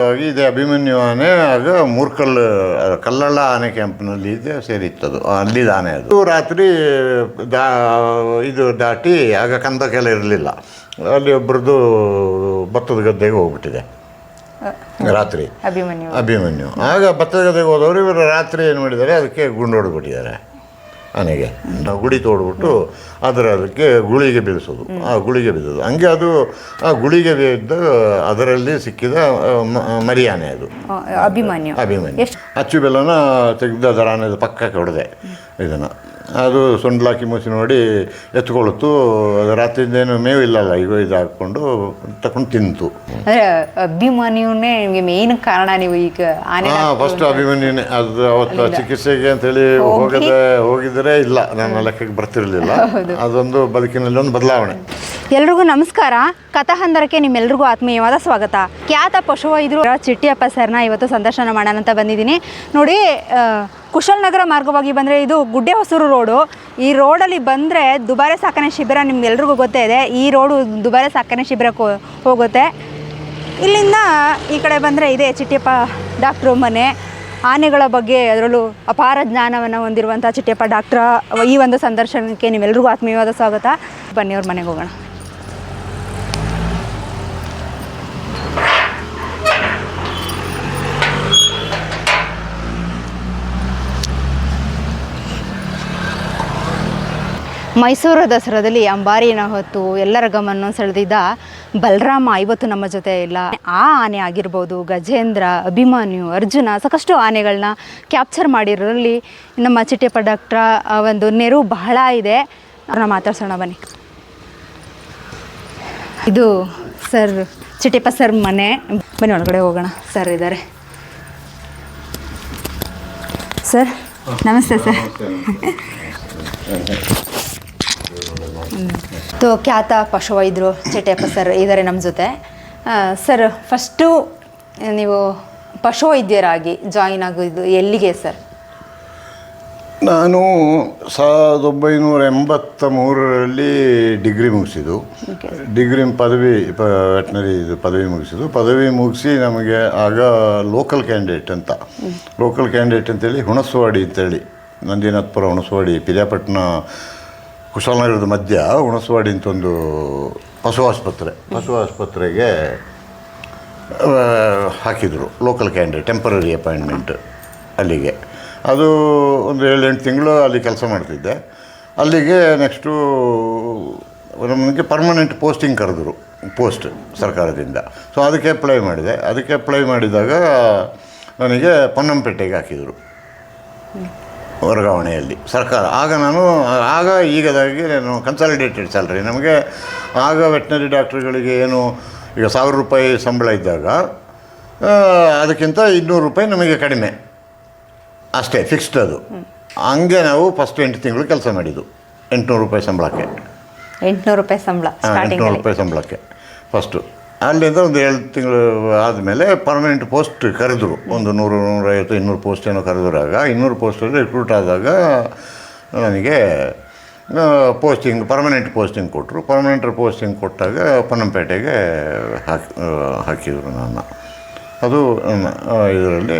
ಹಾಗಾಗಿ ಇದೆ ಅಭಿಮನ್ಯು ಆನೆ ಆಗ ಮೂರ್ಕಲ್ ಕಲ್ಲಳ್ಳ ಆನೆ ಕ್ಯಾಂಪ್ನಲ್ಲಿ ಇದೆ ಸೇರಿತ್ತದು. ಅಲ್ಲಿ ಆನೆ ಅದು. ರಾತ್ರಿ ದಾ ಇದು ದಾಟಿ ಆಗ ಕಂದಕ್ಕೆಲ್ಲ ಇರಲಿಲ್ಲ. ಅಲ್ಲಿ ಒಬ್ರದ್ದು ಭತ್ತದ ಗದ್ದೆಗೆ ಹೋಗ್ಬಿಟ್ಟಿದೆ. ರಾತ್ರಿ. ಅಭಿಮನ್ಯು. ಅಭಿಮನ್ಯು. ಆಗ ಭತ್ತದ ಗದ್ದೆಗೆ ಹೋದವರು ಇವರು ರಾತ್ರಿ ಏನು ಮಾಡಿದ್ದಾರೆ ಅದಕ್ಕೆ ಗುಂಡು ಹೊಡೆದ್ಬಿಟ್ಟಿದ್ದಾರೆ ಆನೆಗೆ. ನಾವು ಗುಡಿ ತೋಡ್ಬಿಟ್ಟು ಅದರ ಅದಕ್ಕೆ ಗುಳಿಗೆ ಬೀಳಿಸೋದು. ಆ ಗುಳಿಗೆ ಬಿದ್ದದು ಹಂಗೆ ಅದು ಆ ಗುಳಿಗೆ ಬಿದ್ದ ಅದರಲ್ಲಿ ಸಿಕ್ಕಿದ ಮರಿಯಾನೆ ಮ- ಮರಿ ಆನೆ ಅದು. ಅಭಿಮಾನಿ ಅಭಿಮಾನಿ ಅಭಿಮನ್ಯು. ಅಚ್ಚು ಬೆಲ್ಲನ ತೆಗೆದ ಅದರ ಆನೆದ ಪಕ್ಕಕ್ಕೆ ಹೊಡೆದೆ ಇದನ್ನು. ಅದು ಸೊಂಡ್ಲಾಕಿ ಮುಚ್ಚಿ ನೋಡಿ ಎತ್ಕೊಳ್ತು. ರಾತ್ರಿಯಿಂದೇನು ಮೇವು ಇಲ್ಲಲ್ಲ ಈಗ ಇದು ಹಾಕ್ಕೊಂಡು ತಕೊಂಡು ತಿಂತು. ಅಂದ್ರೆ ಅಭಿಮನ್ಯುನೇ ನಿಮಗೆ ಮೇನ್ ಕಾರಣ ನೀವು ಈಗ ಆನೆ ಹಾಂ ಫಸ್ಟ್ ಅಭಿಮನ್ಯುನೇ. ಅದು ಅವತ್ತು ಚಿಕಿತ್ಸೆಗೆ ಅಂತೇಳಿ ಹೋಗದೆ ಹೋಗಿದ್ರೆ ಇಲ್ಲ. ನನ್ನ ಲೆಕ್ಕಕ್ಕೆ ಬರ್ತಿರಲಿಲ್ಲ. ಅದೊಂದು ಬದುಕಿನಲ್ಲಿ ಒಂದು ಬದಲಾವಣೆ. ಎಲ್ರಿಗೂ ನಮಸ್ಕಾರ. ಕಥಾಹಂದರಕ್ಕೆ ನಿಮ್ಮೆಲ್ರಿಗೂ ಆತ್ಮೀಯವಾದ ಸ್ವಾಗತ. ಖ್ಯಾತ ಪಶುವೈದ್ರು ಚಿಟ್ಟಿಯಪ್ಪ ಸರ್ನ ಇವತ್ತು ಸಂದರ್ಶನ ಮಾಡೋಣ ಅಂತ ಬಂದಿದ್ದೀನಿ. ನೋಡಿ ಕುಶಾಲನಗರ ಮಾರ್ಗವಾಗಿ ಬಂದರೆ ಇದು ಗುಡ್ಡೆ ಹೊಸೂರು ರೋಡು. ಈ ರೋಡಲ್ಲಿ ಬಂದರೆ ದುಬಾರೆ ಸಾಕಣೆ ಶಿಬಿರ ನಿಮ್ಗೆಲ್ರಿಗೂ ಗೊತ್ತೇ ಇದೆ. ಈ ರೋಡು ದುಬಾರೆ ಸಾಕಣೆ ಶಿಬಿರಕ್ಕೆ ಹೋಗುತ್ತೆ. ಇಲ್ಲಿಂದ ಈ ಕಡೆ ಬಂದರೆ ಇದೆ ಚಿಟ್ಟಿಯಪ್ಪ ಡಾಕ್ಟ್ರು ಮನೆ. ಆನೆಗಳ ಬಗ್ಗೆ ಅದರಲ್ಲೂ ಅಪಾರ ಜ್ಞಾನವನ್ನು ಹೊಂದಿರುವಂಥ ಚಿಟ್ಟಿಯಪ್ಪ ಡಾಕ್ಟ್ರ. ಈ ಒಂದು ಸಂದರ್ಶನಕ್ಕೆ ನೀವೆಲ್ರಿಗೂ ಆತ್ಮೀಯವಾದ ಸ್ವಾಗತ. ಬನ್ನಿ ಅವ್ರ ಮನೆಗೆ ಹೋಗೋಣ. ಮೈಸೂರು ದಸರಾದಲ್ಲಿ ಅಂಬಾರಿನ ಹೊತ್ತು ಎಲ್ಲರ ಗಮನ ಸೆಳೆದಿದ್ದ ಬಲರಾಮ ಇವತ್ತು ನಮ್ಮ ಜೊತೆ ಇಲ್ಲ. ಆ ಆನೆ ಆಗಿರ್ಬೋದು, ಗಜೇಂದ್ರ, ಅಭಿಮನ್ಯು, ಅರ್ಜುನ ಸಾಕಷ್ಟು ಆನೆಗಳನ್ನ ಕ್ಯಾಪ್ಚರ್ ಮಾಡಿರೋದ್ರಲ್ಲಿ ನಮ್ಮ ಚಿಟ್ಟೆಪ್ಪ ಡಾಕ್ಟ್ರ ಒಂದು ನೆರವು ಬಹಳ ಇದೆ. ಅವ್ರನ್ನ ಮಾತಾಡ್ಸೋಣ ಬನ್ನಿ. ಇದು ಸರ್, ಚಿಟ್ಟೆಪ್ಪ ಸರ್ ಮನೆ. ಬನ್ನಿ ಒಳಗಡೆ ಹೋಗೋಣ. ಸರ್ ಇದ್ದಾರೆ. ಸರ್, ನಮಸ್ತೆ ಸರ್. ತೋ ಖ್ಯಾತ ಪಶುವೈದ್ಯರು ಚೇಟೆಪ್ಪ ಸರ್ ಇದ್ದಾರೆ ನಮ್ಮ ಜೊತೆ. ಸರ್ ಫಸ್ಟು ನೀವು ಪಶುವೈದ್ಯರಾಗಿ ಜಾಯಿನ್ ಆಗೋದು ಎಲ್ಲಿಗೆ ಸರ್? ನಾನು ಸಾವಿರದ ಒಂಬೈನೂರ ಎಂಬತ್ತ ಮೂರರಲ್ಲಿ ಡಿಗ್ರಿ ಮುಗಿಸಿದ್ದು. ಡಿಗ್ರಿ ಪದವಿ ವೆಟ್ನರಿ ಇದು ಪದವಿ ಮುಗಿಸಿದ್ದು. ಪದವಿ ಮುಗಿಸಿ ನಮಗೆ ಆಗ ಲೋಕಲ್ ಕ್ಯಾಂಡಿಡೇಟ್ ಅಂತ. ಲೋಕಲ್ ಕ್ಯಾಂಡಿಡೇಟ್ ಅಂತೇಳಿ ಹುಣಸವಾಡಿ ಅಂತೇಳಿ. ನಂದಿನಾಥ್ಪುರ ಹುಣಸವಾಡಿ ಪಿರಿಯಾಪಟ್ಟಣ ಕುಶಾಲನಗರದ ಮಧ್ಯ ಹುಣಸವಾಡಿ ಅಂತ ಒಂದು ಪಶು ಆಸ್ಪತ್ರೆ, ಪಶು ಆಸ್ಪತ್ರೆಗೆ ಹಾಕಿದರು ಲೋಕಲ್ ಕ್ಯಾಂಡಿಡೇಟ್ ಟೆಂಪರರಿ ಅಪಾಯಿಂಟ್ಮೆಂಟ್ ಅಲ್ಲಿಗೆ. ಅದು ಒಂದು ಏಳೆಂಟು ತಿಂಗಳು ಅಲ್ಲಿ ಕೆಲಸ ಮಾಡ್ತಿದ್ದೆ. ಅಲ್ಲಿಗೆ ನೆಕ್ಸ್ಟು ನಮಗೆ ಪರ್ಮನೆಂಟ್ ಪೋಸ್ಟಿಂಗ್ ಕರೆದ್ರು ಪೋಸ್ಟ್ ಸರ್ಕಾರದಿಂದ. ಸೊ ಅದಕ್ಕೆ ಅಪ್ಲೈ ಮಾಡಿದೆ. ಅದಕ್ಕೆ ಅಪ್ಲೈ ಮಾಡಿದಾಗ ನನಗೆ ಪೊನ್ನಂಪೇಟೆಗೆ ಹಾಕಿದರು. ವರ್ಗಾವಣೆಯಲ್ಲಿ ಸರ್ಕಾರ. ಆಗ ನಾನು ಆಗ ಈಗದಾಗಿ ನಾನು ಕನ್ಸಾಲಿಡೇಟೆಡ್ ಸ್ಯಾಲ್ರಿ ನಮಗೆ ಆಗ ವೆಟ್ನರಿ ಡಾಕ್ಟ್ರುಗಳಿಗೆ ಏನು ಈಗ ಸಾವಿರ ರೂಪಾಯಿ ಸಂಬಳ ಇದ್ದಾಗ ಅದಕ್ಕಿಂತ ಇನ್ನೂರು ರೂಪಾಯಿ ನಮಗೆ ಕಡಿಮೆ. ಅಷ್ಟೇ ಫಿಕ್ಸ್ಡ್ ಅದು. ಹಂಗೆ ನಾವು ಫಸ್ಟ್ ಎಂಟು ತಿಂಗಳು ಕೆಲಸ ಮಾಡಿದ್ದು ಎಂಟುನೂರು ರೂಪಾಯಿ ಸಂಬಳಕ್ಕೆ. ಎಂಟುನೂರು ರೂಪಾಯಿ ಸಂಬಳ ಎಂಟುನೂರು ರೂಪಾಯಿ ಸಂಬಳಕ್ಕೆ ಫಸ್ಟು ಅಲ್ಲಿಂದ ಒಂದು ಏಳು ತಿಂಗಳು ಆದಮೇಲೆ ಪರ್ಮನೆಂಟ್ ಪೋಸ್ಟ್ ಕರೆದರು. ಒಂದು ನೂರು, ನೂರೈವತ್ತು, ಇನ್ನೂರು ಪೋಸ್ಟ್ ಏನೋ ಕರೆದ್ರಾಗ. ಇನ್ನೂರು ಪೋಸ್ಟಲ್ಲಿ ರಿಕ್ರೂಟ್ ಆದಾಗ ನನಗೆ ಪೋಸ್ಟಿಂಗ್ ಪರ್ಮನೆಂಟ್ ಪೋಸ್ಟಿಂಗ್ ಕೊಟ್ಟರು ಪರ್ಮನೆಂಟ್ ಪೋಸ್ಟಿಂಗ್ ಕೊಟ್ಟಾಗ ಪೊನ್ನಂಪೇಟೆಗೆ ಹಾಕಿ ಹಾಕಿದರು ನನ್ನ. ಅದು ಇದರಲ್ಲಿ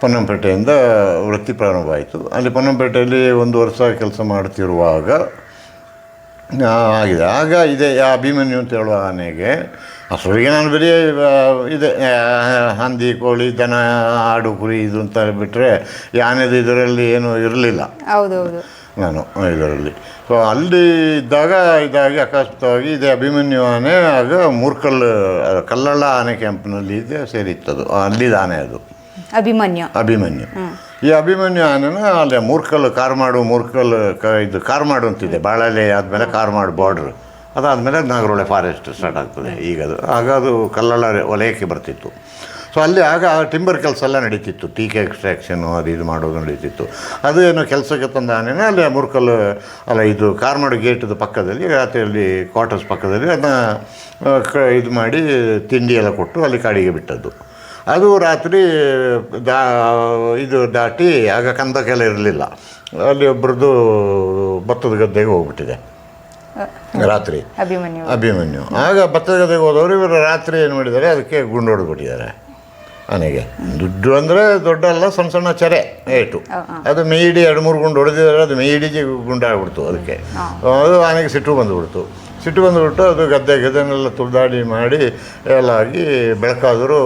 ಪೊನ್ನಂಪೇಟೆಯಿಂದ ವೃತ್ತಿ ಪ್ರಾರಂಭ ಆಯಿತು. ಅಲ್ಲಿ ಪೊನ್ನಂಪೇಟೆಯಲ್ಲಿ ಒಂದು ವರ್ಷ ಕೆಲಸ ಮಾಡ್ತಿರುವಾಗ ಆಗಿದೆ. ಆಗ ಇದೆ ಆ ಅಭಿಮನ್ಯು ಅಂತ ಹೇಳುವ ಆನೆಗೆ. ಅಷ್ಟೊತ್ತಿಗೆ ನಾನು ಬರೀ ಇದೆ. ಹಂದಿ ಕೋಳಿ ದನ ಆಡು ಕುರಿ ಇದು ಅಂತ ಬಿಟ್ಟರೆ ಈ ಆನೆದು ಇದರಲ್ಲಿ ಏನು ಇರಲಿಲ್ಲ. ಹೌದೌದು. ನಾನು ಇದರಲ್ಲಿ. ಸೊ ಅಲ್ಲಿ ಇದ್ದಾಗ ಇದಾಗಿ ಅಕಸ್ಮಿತವಾಗಿ ಇದೆ ಅಭಿಮನ್ಯು ಆನೆ ಆಗ ಮೂರ್ಕಲ್ ಕಲ್ಲಳ್ಳ ಆನೆ ಕ್ಯಾಂಪ್ನಲ್ಲಿ ಇದೆ ಸೇರಿತ್ತದು. ಅಲ್ಲಿದ ಆನೆ ಅದು. ಅಭಿಮನ್ಯು. ಅಭಿಮನ್ಯು. ಈ ಅಭಿಮನ್ಯು ಆನೆನ ಮೂರ್ಕಲ್ಲು ಕಾರ್ ಮಾಡು ಮೂರ್ಕಲ್ಲು ಕ ಇದು ಕಾರ್ಮಾಡು ಅಂತಿದೆ. ಬಾಳಲೆ ಆದಮೇಲೆ ಕಾರ್ಮಾಡು ಬಾರ್ಡ್ರು ಅದಾದಮೇಲೆ ನಾಗರೊಳೆ ಫಾರೆಸ್ಟ್ ಸ್ಟಾರ್ಟ್ ಆಗ್ತದೆ ಈಗ ಅದು. ಆಗ ಅದು ಕಲ್ಲಳ ವಲಯಕ್ಕೆ ಬರ್ತಿತ್ತು. ಸೊ ಅಲ್ಲಿ ಆಗ ಟಿಂಬರ್ ಕೆಲಸ ಎಲ್ಲ ನಡೀತಿತ್ತು. ಟೀಕೆ ಎಕ್ಸ್ಟ್ರಾಕ್ಷನು ಅದು ಇದು ಮಾಡೋದು ನಡೀತಿತ್ತು. ಅದು ಏನೋ ಕೆಲಸಕ್ಕೆ ತಂದ ಆನೆನ ಅಲ್ಲಿ ಮುರ್ಕಲ್ ಅಲ್ಲ ಇದು ಕಾರ್ಮಾಡು ಗೇಟದ ಪಕ್ಕದಲ್ಲಿ, ರಾತ್ರಿಯಲ್ಲಿ ಕ್ವಾರ್ಟರ್ಸ್ ಪಕ್ಕದಲ್ಲಿ ಅದನ್ನು ಕ ಇದು ಮಾಡಿ ತಿಂಡಿ ಎಲ್ಲ ಕೊಟ್ಟು ಅಲ್ಲಿ ಕಾಡಿಗೆ ಬಿಟ್ಟದ್ದು. ಅದು ರಾತ್ರಿ ದಾ ಇದು ದಾಟಿ ಆಗ ಕಂದಕ್ಕೆಲ್ಲ ಇರಲಿಲ್ಲ. ಅಲ್ಲಿ ಒಬ್ರದ್ದು ಭತ್ತದ ಗದ್ದೆಗೆ ಹೋಗ್ಬಿಟ್ಟಿದೆ. ರಾತ್ರಿ. ಅಭಿಮನ್ಯು. ಅಭಿಮನ್ಯು. ಆಗ ಭತ್ತದ ಗದ್ದೆಗೆ ಹೋದವರು ಇವರು ರಾತ್ರಿ ಏನು ಮಾಡಿದ್ದಾರೆ ಅದಕ್ಕೆ ಗುಂಡು ಹೊಡೆದ್ಬಿಟ್ಟಿದ್ದಾರೆ. ಆನೆಗೆ ದುಡ್ಡು ಅಂದರೆ ದೊಡ್ಡ ಅಲ್ಲ ಸಣ್ಣ ಸಣ್ಣ ಚರೆ ಏಟು. ಅದು ಮೇಯ್ಡಿ ಎರಡು ಮೂರು ಗುಂಡು ಹೊಡೆದಿದ್ದಾರೆ ಅದು ಮೇಯ್ಡಿ ಗುಂಡಾಗ್ಬಿಡ್ತು ಅದಕ್ಕೆ. ಅದು ಆನೆಗೆ ಸಿಟ್ಟು ಬಂದುಬಿಡ್ತು. ಸಿಟ್ಟು ಬಂದುಬಿಟ್ಟು ಅದು ಗದ್ದೆ ಗದ್ದೆನೆಲ್ಲ ತುಳಿದಾಡಿ ಮಾಡಿ ಎಲ್ಲ ಆಗಿ ಬೆಳಕಾದರೂ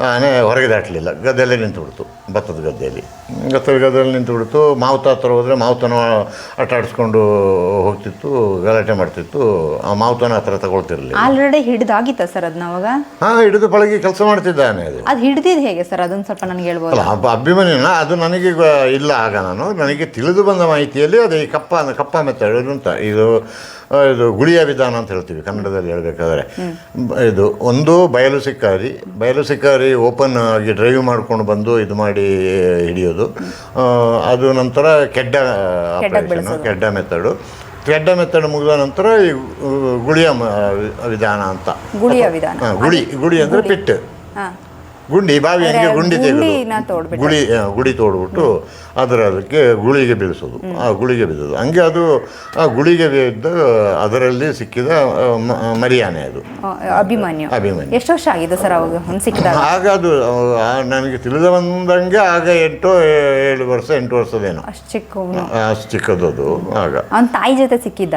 ಆನೆ ಹೊರಗೆ ದಾಟಲಿಲ್ಲ. ಗದ್ದೆಯಲ್ಲೇ ನಿಂತು ಬಿಡ್ತು ಭತ್ತದ ಗದ್ದೆಯಲ್ಲಿ. ಭತ್ತದ ಗದ್ದೆಯಲ್ಲಿ ನಿಂತು ಬಿಡ್ತು ಮಾವುತ ಹತ್ರ ಹೋದರೆ ಮಾವುತನ ಆಟ ಆಡಿಸ್ಕೊಂಡು ಹೋಗ್ತಿತ್ತು ಗಲಾಟೆ ಮಾಡ್ತಿತ್ತು. ಆ ಮಾವುತನ ಹತ್ರ ತಗೊಳ್ತಿರಲಿಲ್ಲ. ಆಲ್ರೆಡಿ ಹಿಡಿದಾಗಿತ್ತ ಸರ್ ಅದನ್ನ ಅವಾಗ? ಹಾಂ ಹಿಡಿದು ಪಳಗಿ ಕೆಲಸ ಮಾಡ್ತಿದ್ದಾನೆ ಅದು. ಅದು ಹಿಡಿದಿದ್ದು ಹೇಗೆ ಸರ್? ಅದನ್ನ ಸ್ವಲ್ಪ ನನಗೆ ಹೇಳ್ಬೋದು? ಅಲ್ಲ ಅಬ್ಬ ಅಭಿಮನ್ಯುನ ಅದು ನನಗೆ ಗ- ಇಲ್ಲ ಆಗ ನಾನು. ನನಗೆ ತಿಳಿದು ಬಂದ ಮಾಹಿತಿಯಲ್ಲಿ ಅದು ಈ ಕಪ್ಪ ಕಪ್ಪ ಮೆಥಡ್ ಅಂತ ಇದು ಇದು ಗುಳಿಯ ವಿಧಾನ ಅಂತ ಹೇಳ್ತೀವಿ ಕನ್ನಡದಲ್ಲಿ ಹೇಳಬೇಕಾದ್ರೆ. ಇದು ಒಂದು ಬಯಲು ಸಿಕ್ಕಾರಿ ಬಯಲು ಸಿಕ್ಕಾರಿ ಓಪನ್ ಆಗಿ ಡ್ರೈವ್ ಮಾಡ್ಕೊಂಡು ಬಂದು ಇದು ಮಾಡಿ ಹಿಡಿಯೋದು. ಅದು ನಂತರ ಕೆಡ್ಡ ಆಪರೇಷನ್ ಕೆಡ್ಡ ಮೆಥಡು. ಕೆಡ್ಡ ಮೆಥಡ್ ಮುಗಿದ ನಂತರ ಈ ಗುಳಿಯ ವಿಧಾನ ಅಂತ. ಗುಳಿಯ ವಿಧಾನ. ಹಾಂ ಗುಳಿ ಗುಳಿ ಅಂದರೆ ಪಿಟ್ಟು. ಹಾ. ಗುಂಡಿ ಬಾವಿ ಹಂಗೆ ಗುಂಡಿ ಗುಂಡಿನ ತೆಗೆದು ತೋಡ್ಬಿಟ್ಟು. ಗುಳಿ ಆ, ಗುಡಿ ತೋಡ್ಬಿಟ್ಟು ಅದರ ಅದಕ್ಕೆ ಗುಳಿಗೆ ಬೀಳಿಸೋದು. ಆ ಗುಳಿಗೆ ಬಿದ್ದದು ಹಂಗೆ ಅದು ಆ ಗುಳಿಗೆ ಬಿದ್ದ ಅದರಲ್ಲಿ ಸಿಕ್ಕಿದ ಆ, ಮ- ಮರಿಯಾನೆ ಅದು. ಆ, ಅಭಿಮನ್ಯು. ಅಭಿಮನ್ಯು. ಎಷ್ಟು ವರ್ಷ ಆಗಿದೆ ಸರ್ ಅವಾಗ ಸಿಕ್ಕಿದ ಸಿಕ್ಕಿದಾಗ? ಆಗ ಅದು ಆ, ನನಗೆ ತಿಳಿದ ಬಂದಂಗೆ ಆಗ ಎಂಟು ಏ- ಏಳು ವರ್ಷ ಎಂಟು ವರ್ಷದೇನೋ. ಅಷ್ಟು ಚಿಕ್ಕವನು. ಅಷ್ಟು ಚಿಕ್ಕದದು ಆಗ. ಅವನ ತಾಯಿ ಜೊತೆ ಸಿಕ್ಕಿದ್ದ?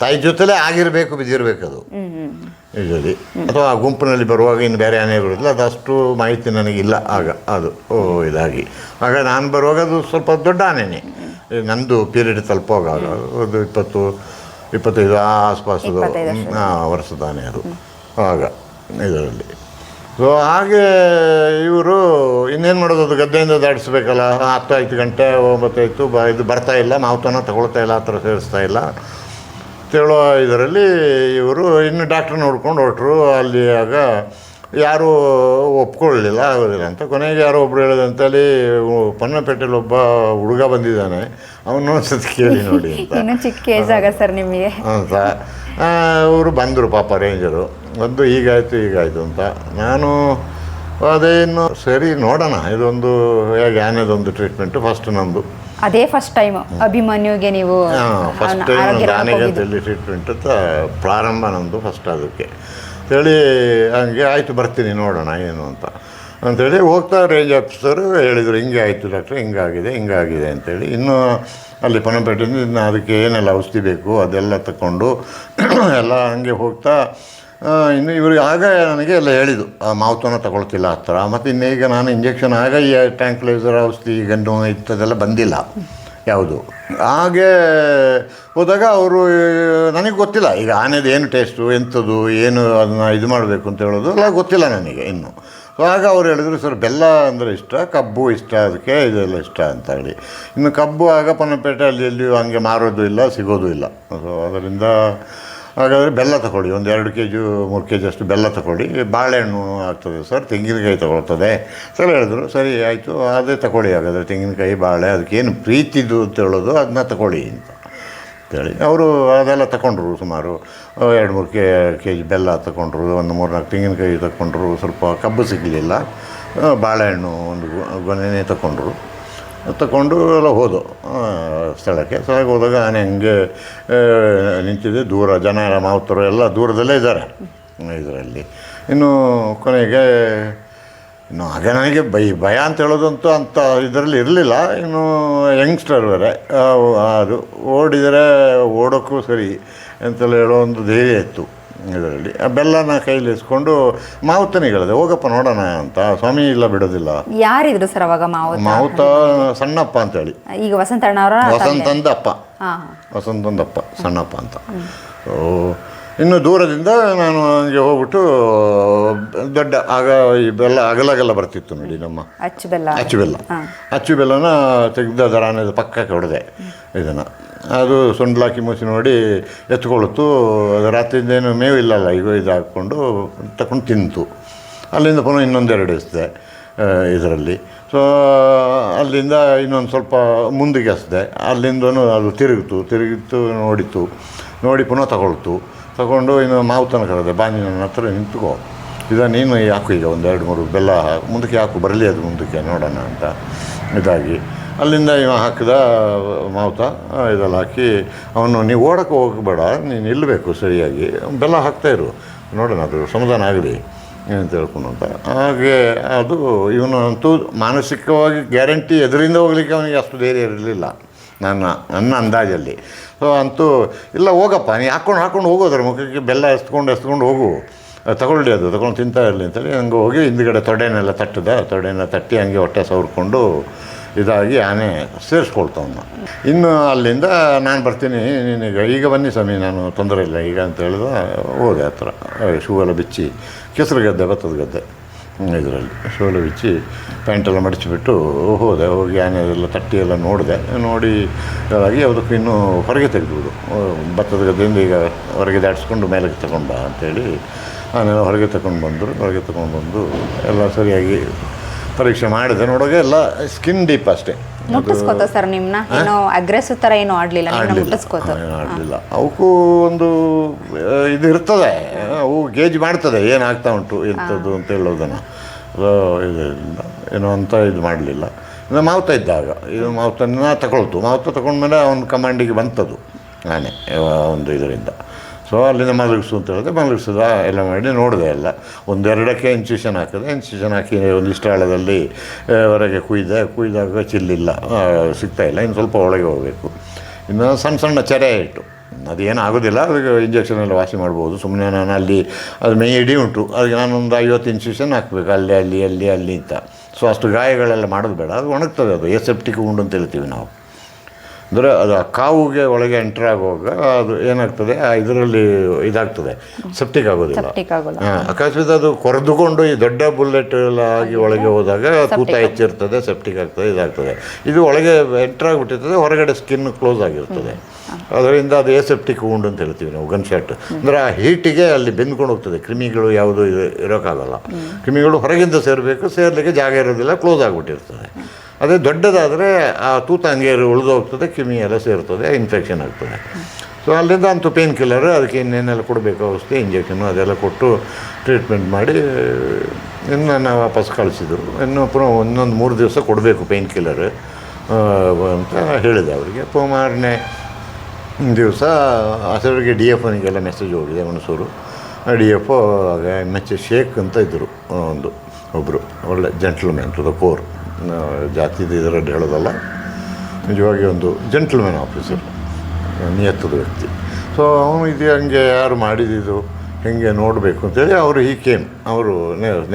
ತಾಯಿ ಜೊತೆಲೇ ಆಗಿರಬೇಕು ಬಿದ್ದಿರಬೇಕು ಅದು ಹ್ಮ್ ಹ್ಮ್. ಯೂಶಲಿ ಅಥವಾ ಆ ಗುಂಪಿನಲ್ಲಿ ಬರುವಾಗ ಇನ್ನು ಬೇರೆ ಆನೆ ಬರೋದಿಲ್ಲ ಅದಷ್ಟು ಮಾಹಿತಿ ನನಗಿಲ್ಲ ಆಗ ಅದು. ಓ ಇದಾಗಿ. ಆಗ ನಾನು ಬರುವಾಗ ಅದು ಸ್ವಲ್ಪ ದೊಡ್ಡ ಆನೆನೇ. ನಂದು ಪೀರಿಯಡ್ ತಲುಪುವಾಗ ಅದು ಇಪ್ಪತ್ತು ಇಪ್ಪತ್ತೈದು ಆ ಆಸ್ಪಾಸು ಇಪ್ಪತ್ತೈದು ಹಾಂ ವರ್ಷದ ಆನೆ ಅದು. ಆಗ ಇದರಲ್ಲಿ. ಸೊ ಹಾಗೆ ಇವರು ಇನ್ನೇನು ಮಾಡೋದು? ಅದು ಗದ್ದೆಯಿಂದ ದಾಟಿಸ್ಬೇಕಲ್ಲ. ಹತ್ತು ಐದು ಗಂಟೆ ಒಂಬತ್ತಾಯ್ತು ಬ ಇದು ಬರ್ತಾ ಇಲ್ಲ. ಮಾವುತನ ತಗೊಳ್ತಾ ಇಲ್ಲ ಆ ಥರ ಸೇರಿಸ್ತಾ ಇಲ್ಲ. ಹೇಳೋ ಇದರಲ್ಲಿ ಇವರು ಇನ್ನು ಡಾಕ್ಟ್ರ್ ನೋಡ್ಕೊಂಡು ಹೊರಟ್ರು ಅಲ್ಲಿ ಆಗ ಯಾರೂ ಒಪ್ಕೊಳ್ಳಲಿಲ್ಲ ಆಗೋದಿಲ್ಲ ಅಂತ. ಕೊನೆಗೆ ಯಾರೋ ಒಬ್ರು ಹೇಳಿದಂತಲ್ಲಿ ಪನ್ನಪೇಟೆಯಲ್ಲಿ ಒಬ್ಬ ಹುಡುಗ ಬಂದಿದ್ದಾನೆ. ಅವನು ಸತಿ ಕೇಳಿ ನೋಡಿ ಅಂತ. ಇನ್ನೂ ಸರ್ ನಿಮಗೆ. ಅಂತ. ಅವರು ಬಂದರು ಪಾಪ ರೇಂಜರು. ಬಂದು ಈಗಾಯಿತು ಹೀಗಾಯಿತು ಅಂತ. ನಾನು ಅದೇನು ಸರಿ ನೋಡೋಣ. ಇದೊಂದು ಹೇಗೆ ಆನೆದೊಂದು ಟ್ರೀಟ್ಮೆಂಟು ಫಸ್ಟ್ ನಮ್ಮದು ಅದೇ ಫಸ್ಟ್ ಟೈಮ್ ಅಭಿಮನ್ಯುಗೆ ನೀವು ಫಸ್ಟ್ ಟೈಮ್ ಗಾನಿಗಂತೇಳಿ ಟ್ರೀಟ್ಮೆಂಟ್ ಅಂತ ಪ್ರಾರಂಭ ನಮ್ಮದು ಫಸ್ಟ್ ಅದಕ್ಕೆ. ಹೇಳಿ ಹಂಗೆ ಆಯಿತು ಬರ್ತೀನಿ ನೋಡೋಣ ಏನು ಅಂತ. ಅಂಥೇಳಿ ಹೋಗ್ತಾ ರೇಂಜ್ ಆಫೀಸರು ಹೇಳಿದರು ಹಿಂಗೆ ಆಯಿತು ಡಾಕ್ಟ್ರೆ ಹಿಂಗಾಗಿದೆ ಹಿಂಗಾಗಿದೆ ಅಂತೇಳಿ ಇನ್ನೂ ಅಲ್ಲಿ ಪನಪೇಟೆಯಿಂದ ಇನ್ನು ಅದಕ್ಕೆ ಏನೆಲ್ಲ ಔಷಧಿ ಬೇಕು ಅದೆಲ್ಲ ತಗೊಂಡು ಎಲ್ಲ ಹಂಗೆ ಹೋಗ್ತಾ ಇನ್ನು ಇವರು ಆಗ ನನಗೆ ಎಲ್ಲ ಹೇಳಿದ್ದು ಆ, ಮಾವುತನ ತಗೊಳ್ತಿಲ್ಲ ಆ ಥರ. ಮತ್ತು ಇನ್ನು ಈಗ ನಾನು ಇಂಜೆಕ್ಷನ್ ಆಗ ಈ ಟ್ಯಾಂಕ್ಲೈಸರ್ ಔಷಧಿ, ಗಂಡು ಇಂಥದ್ದೆಲ್ಲ ಬಂದಿಲ್ಲ ಯಾವುದು. ಹಾಗೆ ಹೋದಾಗ ಅವರು ನನಗೆ ಗೊತ್ತಿಲ್ಲ. ಈಗ ಆನೆದು ಏನು ಟೇಸ್ಟು ಎಂಥದ್ದು, ಏನು ಅದನ್ನು ಇದು ಮಾಡಬೇಕು ಅಂತ ಹೇಳೋದು ಎಲ್ಲ ಗೊತ್ತಿಲ್ಲ ನನಗೆ ಇನ್ನು. ಆಗ ಅವ್ರು ಹೇಳಿದ್ರು, ಸರ್, ಬೆಲ್ಲ ಅಂದರೆ ಇಷ್ಟ, ಕಬ್ಬು ಇಷ್ಟ, ಅದಕ್ಕೆ ಇದೆಲ್ಲ ಇಷ್ಟ ಅಂತ ಹೇಳಿ. ಇನ್ನು ಕಬ್ಬು ಆಗ ಪನ್ನಪೇಟೆ ಅಲ್ಲಿ ಎಲ್ಲಿಯೂ ಹಂಗೆ ಮಾರೋದು ಇಲ್ಲ, ಸಿಗೋದು ಇಲ್ಲ. ಸೊ ಅದರಿಂದ ಹಾಗಾದರೆ ಬೆಲ್ಲ ತಗೊಳ್ಳಿ, ಒಂದು ಎರಡು ಕೆ ಜಿ ಮೂರು ಕೆ ಜಿ ಅಷ್ಟು ಬೆಲ್ಲ ತಗೊಳ್ಳಿ. ಬಾಳೆಹಣ್ಣು ಆಗ್ತದೆ ಸರ್, ತೆಂಗಿನಕಾಯಿ ತಗೊಳ್ತದೆ. ಸರ್ ಹೇಳಿದ್ರು, ಸರಿ ಆಯಿತು, ಅದೇ ತಗೊಳ್ಳಿ, ಹಾಗಾದರೆ ತೆಂಗಿನಕಾಯಿ, ಬಾಳೆ, ಅದಕ್ಕೇನು ಪ್ರೀತಿದು ಅಂತ ಹೇಳೋದು, ಅದನ್ನ ತಗೊಳ್ಳಿ ಅಂತ ಅಂತೇಳಿ ಅವರು ಅದೆಲ್ಲ ತಗೊಂಡ್ರು ಸುಮಾರು ಎರಡು ಮೂರು ಕೆ ಕೆ ಜಿ ಬೆಲ್ಲ ತಗೊಂಡ್ರು, ಒಂದು ಮೂರು ನಾಲ್ಕು ತೆಂಗಿನಕಾಯಿ ತಗೊಂಡ್ರು, ಸ್ವಲ್ಪ ಕಬ್ಬು ಸಿಗಲಿಲ್ಲ. ಬಾಳೆಹಣ್ಣು ಒಂದು ಗೊನೆನೇ ತಗೊಂಡ್ರು. ತಗೊಂಡು ಎಲ್ಲ ಹೋದು. ಸ್ಥಳಕ್ಕೆ. ಸ್ಥಳಕ್ಕೆ ಹೋದಾಗ ಆನೆ ಹಂಗೆ ನಿಂತಿದ್ದೆ. ನಿಂತಿದೆ ದೂರ ಜನ ಎಲ್ಲ ಮಾವುತರು ಎಲ್ಲ ದೂರದಲ್ಲೇ ಇದ್ದಾರೆ. ಇದರಲ್ಲಿ. ಇನ್ನು ಕೊನೆಗೆ, ಇನ್ನು ಆಗ ನನಗೆ ಬೈ ಭಯ ಅಂತ ಹೇಳೋದಂತೂ ಅಂಥ ಇದರಲ್ಲಿ ಇರಲಿಲ್ಲ. ಇನ್ನು ಯಂಗ್ಸ್ಟರ್ ಬೇರೆ. ಅದು ಓಡಿದರೆ ಓಡೋಕ್ಕೂ ಸರಿ ಅಂತೆಲ್ಲ ಹೇಳೋ ಒಂದು ಧೈರ್ಯ ಇತ್ತು. ಇದರಲ್ಲಿ. ಆ ಬೆಲ್ಲನ ಕೈಲಿ ಇಸ್ಕೊಂಡು ಮಾವುತನಿಗೆ ಹೇಳಿದೆ ಹೋಗಪ್ಪ ನೋಡೋಣ ಅಂತ. ಸ್ವಾಮಿ ಇಲ್ಲ ಬಿಡೋದಿಲ್ಲ. ಯಾರಿದ್ರು ಸರ್ ಅವಾಗ ಮಾವತ? ಮಾವುತ ಸಣ್ಣಪ್ಪ ಅಂತೇಳಿ. ಈಗ ವಸಂತಣ್ಣವರ ವಸಂತಂದಪ್ಪ. ಹಾ. ವಸಂತಂದಪ್ಪ ಸಣ್ಣಪ್ಪ ಅಂತ. ಓ ಇನ್ನು ದೂರದಿಂದ ನಾನು ಹಂಗೆ ಹೋಗ್ಬಿಟ್ಟು ದೊಡ್ಡ ಆಗ ಈ ಬೆಲ್ಲ ಅಗಲಗಲ್ಲ ಬರ್ತಿತ್ತು ನೋಡಿ ನಮ್ಮ ಅಚ್ಚು ಬೆಲ್ಲ. ಅಚ್ಚು ಬೆಲ್ಲ. ಅಚ್ಚು ಬೆಲ್ಲನ ತೆಗೆದ ದರಾನದ ಪಕ್ಕಕ್ಕೆ ಹೊಡೆದೆ ಇದನ್ನು. ಅದು ಸೊಂಡ್ಲಾಕಿ ಮುಚ್ಚಿ ನೋಡಿ ಎತ್ಕೊಳ್ತು ಏನು ಮೇವು ಇಲ್ಲಲ್ಲ ಈಗ ಇದು ಹಾಕ್ಕೊಂಡು ತಗೊಂಡು ತಿಂತು. ಅಲ್ಲಿಂದ ಪುನಃ ಇನ್ನೊಂದೆರಡು ಎಸ್ದೆ ಇದರಲ್ಲಿ. ಸೊ ಅಲ್ಲಿಂದ ಇನ್ನೊಂದು ಸ್ವಲ್ಪ ಮುಂದಕ್ಕೆ ಎಸ್ದೆ. ಅಲ್ಲಿಂದನೂ ಅದು ತಿರುಗಿತು ತಿರುಗಿತು ನೋಡಿತು ನೋಡಿ ಪುನಃ ತಗೊಳ್ತು. ತಗೊಂಡು ಇನ್ನು ಕರೆದೆ ಬಾ ನೀನು ನನ್ನ ಹತ್ರ ನಿಂತ್ಕೋ. ಇದು ನೀನು ಯಾಕು ಈಗ ಒಂದು ಎರಡು ಮೂರು ಬೆಲ್ಲ ಹಾಕು, ಮುಂದಕ್ಕೆ ಯಾಕು ಬರಲಿ ಅದು ಮುಂದಕ್ಕೆ ನೋಡೋಣ ಅಂತ. ಇದಾಗಿ. ಅಲ್ಲಿಂದ ಇವ ಹಾಕಿದ ಮಾವುತ ಇದೆಲ್ಲ ಹಾಕಿ ಅವನು, ನೀವು ಓಡಕ್ಕೆ ಹೋಗಬೇಡ, ನೀನು ನಿಲ್ಲಬೇಕು ಸರಿಯಾಗಿ. ಬೆಲ್ಲ ಹಾಕ್ತಾಯಿರು ನೋಡೋಣ, ಅದು ಸಮಾಧಾನ ಆಗಲಿ ಅಂತ ಹೇಳ್ಕೊಂಡು ಅಂತ. ಹಾಗೆ ಅದು ಇವನು ಅಂತೂ ಮಾನಸಿಕವಾಗಿ ಗ್ಯಾರಂಟಿ ಎದುರಿಂದ ಹೋಗ್ಲಿಕ್ಕೆ ಅವನಿಗೆ ಅಷ್ಟು ಧೈರ್ಯ ಇರಲಿಲ್ಲ, ನನ್ನ ನನ್ನ ಅಂದಾಜಲ್ಲಿ. ಸೊ ಅಂತೂ, ಇಲ್ಲ, ಹೋಗಪ್ಪ, ನೀ ಹಾಕ್ಕೊಂಡು ಹಾಕ್ಕೊಂಡು ಹೋಗೋದ್ರ ಮುಖಕ್ಕೆ ಬೆಲ್ಲ ಎಸ್ಕೊಂಡು ಎಸ್ಕೊಂಡು ಹೋಗು. ತಗೊಳ್ಳಿ ಅದು ತಗೊಂಡು ತಿಂತಾ ಇರಲಿ, ಅಂತೇಳಿ ಹಂಗೆ ಹೋಗಿ ಹಿಂದ್ಗಡೆ ತೊಡೆನೆಲ್ಲ ತಟ್ಟದ ತೊಡೆನ ತಟ್ಟಿ ಹಂಗೆ ಹೊಟ್ಟೆ ಸವರ್ಕೊಂಡು ಇದಾಗಿ ಆನೆ ಸೇರಿಸ್ಕೊಳ್ತಾವನ್ನ ಇನ್ನು ಅಲ್ಲಿಂದ ನಾನು ಬರ್ತೀನಿ, ನೀನೀಗ ಈಗ ಬನ್ನಿ ಸ್ವಾಮಿ, ನಾನು ತೊಂದರೆ ಇಲ್ಲ, ಈಗ ಅಂತ ಹೇಳಿದ ಹೋದೆ ಹತ್ರ ಶೂ ಬಿಚ್ಚಿ, ಕೆಸರು ಗದ್ದೆ, ಭತ್ತದ ಗದ್ದೆ ಇದರಲ್ಲಿ. ಶೂ ಎಲ್ಲ ಬಿಚ್ಚಿ ಪ್ಯಾಂಟೆಲ್ಲ ಮಡಚಿಬಿಟ್ಟು ಹೋದೆ, ಹೋಗಿ ಆನೆ ಎಲ್ಲ ತಟ್ಟಿ ಎಲ್ಲ ನೋಡಿದೆ. ನೋಡಿ ಹಾಗಾಗಿ ಅದಕ್ಕೆ ಇನ್ನೂ ಹೊರಗೆ ತೆಗೆದುಬಿಡು. ಭತ್ತದ ಗದ್ದೆಯಿಂದ ಈಗ ಹೊರಗೆ ದಾಟಿಸ್ಕೊಂಡು ಮೇಲಕ್ಕೆ ತಗೊಂಡ ಅಂತೇಳಿ ಆನೆಲ್ಲ ಹೊರಗೆ ತಗೊಂಡು ಬಂದರು, ಹೊರಗೆ ತಗೊಂಡು ಬಂದು ಎಲ್ಲ ಸರಿಯಾಗಿ ಪರೀಕ್ಷೆ ಮಾಡಿದೆ ನೋಡೋಕೆ ಎಲ್ಲ ಸ್ಕಿನ್ ಡೀಪ್ ಅಷ್ಟೇ. ಮುಟ್ಟಿಸ್ಕೋತ ಸರ್ ನಿಮ್ಮನ್ನ ಏನೋ ಅಗ್ರೆಸಿವ್ ತರ ಏನು ಆಡ್ಲಿಲ್ಲ ನಿಮ್ನ ಮುಟ್ಟಿಸ್ಕೋತ? ಮಾಡಲಿಲ್ಲ ಅವಕ್ಕೂ ಒಂದು ಇದು ಇರ್ತದೆ. ಅವು ಗೇಜ್ ಮಾಡ್ತದೆ ಏನಾಗ್ತಾ ಉಂಟು ಎಂಥದ್ದು ಅಂತ ಹೇಳೋದನ್ನು. ಇದರಿಂದ ಏನೋ ಅಂತ ಇದು ಮಾಡಲಿಲ್ಲ. ಇನ್ನು ಮಾವುತ ಇದ್ದಾಗ ಇದು ಮಾವುತನ ತಗೊಳ್ತು. ಮಾವುತ ತಗೊಂಡ್ಮೇಲೆ ಅವನ ಕಮಾಂಡಿಗೆ ಬಂತದು ನಾನೇ ಒಂದು ಇದರಿಂದ. ಸೊ ಅಲ್ಲಿಂದ ಮಲಗಿಸು ಅಂತ ಹೇಳಿದ್ರೆ ಮಲಗಿಸಿದ ಎಲ್ಲ ಮಾಡಿ ನೋಡಿದೆ ಎಲ್ಲ. ಒಂದೆರಡಕ್ಕೆ ಇನ್ಸ್ಟಿಟ್ಯೂಷನ್ ಹಾಕಿದೆ. ಇನ್ಸ್ಟಿಟ್ಯೂಷನ್ ಹಾಕಿ ಒಂದಿಷ್ಟು ಆಳದಲ್ಲಿ ಹೊರಗೆ ಕುಯ್ದೆ, ಕುಯ್ದಾಗ ಚಿಲ್ಲಿಲ್ಲ. ಸಿಗ್ತಾಯಿಲ್ಲ ಇನ್ನು ಸ್ವಲ್ಪ ಒಳಗೆ ಹೋಗಬೇಕು. ಇನ್ನು ಸಣ್ಣ ಸಣ್ಣ ಚರೆ ಇಟ್ಟು. ಅದೇನು ಆಗೋದಿಲ್ಲ. ಅದಕ್ಕೆ ಇಂಜೆಕ್ಷನ್ ಎಲ್ಲ ವಾಸಿ ಮಾಡ್ಬೋದು. ಸುಮ್ಮನೆ ನಾನು ಅಲ್ಲಿ, ಅದು ಮೈ ಇಡೀ ಉಂಟು. ಅದಕ್ಕೆ ನಾನೊಂದು ಐವತ್ತು ಇನ್ಸ್ಟಿಟ್ಯೂಷನ್ ಹಾಕಬೇಕು. ಅಲ್ಲಿ ಅಲ್ಲಿ ಅಲ್ಲಿ ಅಲ್ಲಿ ಅಂತ. ಸೊ ಅಷ್ಟು ಗಾಯಗಳೆಲ್ಲ ಮಾಡೋದು ಬೇಡ. ಅದು ಒಣಗ್ತದೆ ಅದು. ಎಸೆಪ್ಟಿಕ್ ಉಂಡು ಅಂತ ಹೇಳ್ತೀವಿ ನಾವು. ಅಂದರೆ ಅದು ಆ ಕಾವುಗೆ ಒಳಗೆ ಎಂಟರ್ ಆಗುವಾಗ ಅದು ಏನಾಗ್ತದೆ? ಆ ಇದರಲ್ಲಿ ಇದಾಗ್ತದೆ. ಸೆಪ್ಟಿಕ್ ಆಗೋದಿಲ್ಲ. ಅಕಸ್ಮಿತ ಅದು ಕೊರೆದುಕೊಂಡು ಈ ದೊಡ್ಡ ಬುಲೆಟ್ ಎಲ್ಲ ಆಗಿ ಒಳಗೆ ಹೋದಾಗ ತೂತ ಹೆಚ್ಚಿರ್ತದೆ ಸೆಪ್ಟಿಕ್ ಆಗ್ತದೆ ಇದಾಗ್ತದೆ. ಇದು ಒಳಗೆ ಎಂಟರ್ ಆಗಿಬಿಟ್ಟಿರ್ತದೆ ಹೊರಗಡೆ ಸ್ಕಿನ್ ಕ್ಲೋಸ್ ಆಗಿರ್ತದೆ. ಅದರಿಂದ ಅದು ಎಸೆಪ್ಟಿಕ್ ಉಂಡು ಅಂತ ಹೇಳ್ತೀವಿ ನಾವು ಗನ್ ಶಾಟ್ ಅಂದರೆ ಆ ಹೀಟಿಗೆ ಅಲ್ಲಿ ಬೆಂದ್ಕೊಂಡು ಹೋಗ್ತದೆ. ಕ್ರಿಮಿಗಳು ಯಾವುದು ಇರೋಕ್ಕಾಗಲ್ಲ. ಕ್ರಿಮಿಗಳು ಹೊರಗಿಂದ ಸೇರಬೇಕು ಸೇರಲಿಕ್ಕೆ ಜಾಗ ಇರೋದಿಲ್ಲ ಕ್ಲೋಸ್ ಆಗಿಬಿಟ್ಟಿರ್ತದೆ. ಅದೇ ದೊಡ್ಡದಾದರೆ ಆ ತೂತ ಹಂಗೆ ಉಳಿದು ಹೋಗ್ತದೆ, ಕ್ರಿಮಿ ಎಲ್ಲ ಸೇರ್ತದೆ ಇನ್ಫೆಕ್ಷನ್ ಆಗ್ತದೆ. ಸೊ ಅಲ್ಲಿಂದ ಅಂತೂ ಪೇನ್ ಕಿಲ್ಲರ್ ಅದಕ್ಕೆ ಇನ್ನೇನೆಲ್ಲ ಕೊಡಬೇಕು ಔಷಧಿ ಇಂಜೆಕ್ಷನು ಅದೆಲ್ಲ ಕೊಟ್ಟು ಟ್ರೀಟ್ಮೆಂಟ್ ಮಾಡಿ, ಇನ್ನು ನಾವು ವಾಪಸ್ ಕಳಿಸಿದರು. ಇನ್ನು ಪುನಃ ಒಂದೊಂದು ಮೂರು ದಿವಸ ಕೊಡಬೇಕು ಪೇನ್ ಕಿಲ್ಲರ್ ಅಂತ ಹೇಳಿದೆ ಅವರಿಗೆ. ಮಾರನೇ ದಿವಸ ಅಸರಿಗೆ ಡಿ ಎಫ್ ಒನಿಗೆಲ್ಲ ಮೆಸೇಜ್ ಹೋಗಿದೆ ಮನಸೂರು ಡಿ ಎಫ್ ಆಗ ಎಂ ಎಚ್ ಶೇಖ್ ಅಂತ ಇದ್ದರು ಒಂದು ಒಬ್ಬರು ಒಳ್ಳೆ ಜೆಂಟ್ಲ್ಮೆನ್ ಟು ದ ಕೋರ್ ಜಾತಿದು ಇದರಲ್ಲಿ ಹೇಳೋದಲ್ಲ. ನಿಜವಾಗಿ ಒಂದು ಜೆಂಟ್ಲ್ಮ್ಯಾನ್ ಆಫೀಸರ್ ನಿಯತ್ತದ ವ್ಯಕ್ತಿ. ಸೊ ಅವನು ಇದು ಹಂಗೆ ಯಾರು ಮಾಡಿದ್ದು ಹೆಂಗೆ ನೋಡಬೇಕು ಅಂತೇಳಿ ಅವರು ಈ ಕೇಮ್ ಅವರು